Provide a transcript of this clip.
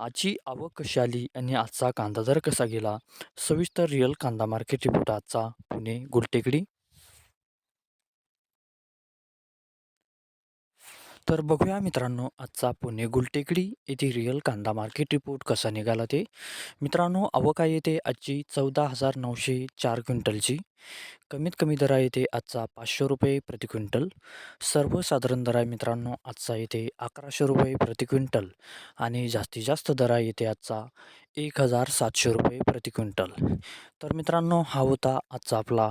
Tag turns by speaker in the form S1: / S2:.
S1: आजची आवक कशी आली आणि आजचा कांदा दर कसा गेला? सविस्तर रिअल कांदा मार्केट रिपोर्ट आजचा पुणे गुलटेकडी. तर बघूया मित्रांनो आजचा पुणे गुलटेकडी येथे रिअल कांदा मार्केट रिपोर्ट कसा निघाला ते. मित्रांनो अवका येते आजची चौदा हजार नऊशे चार क्विंटलची. कमीत कमी दरा येते आजचा पाचशे रुपये प्रति क्विंटल. सर्वसाधारण दरा मित्रांनो आजचा येते अकराशे रुपये प्रति क्विंटल. आणि जास्तीत जास्त दरा येते आजचा एक हजार सातशे रुपये प्रति क्विंटल. तर मित्रांनो हा होता आजचा आपला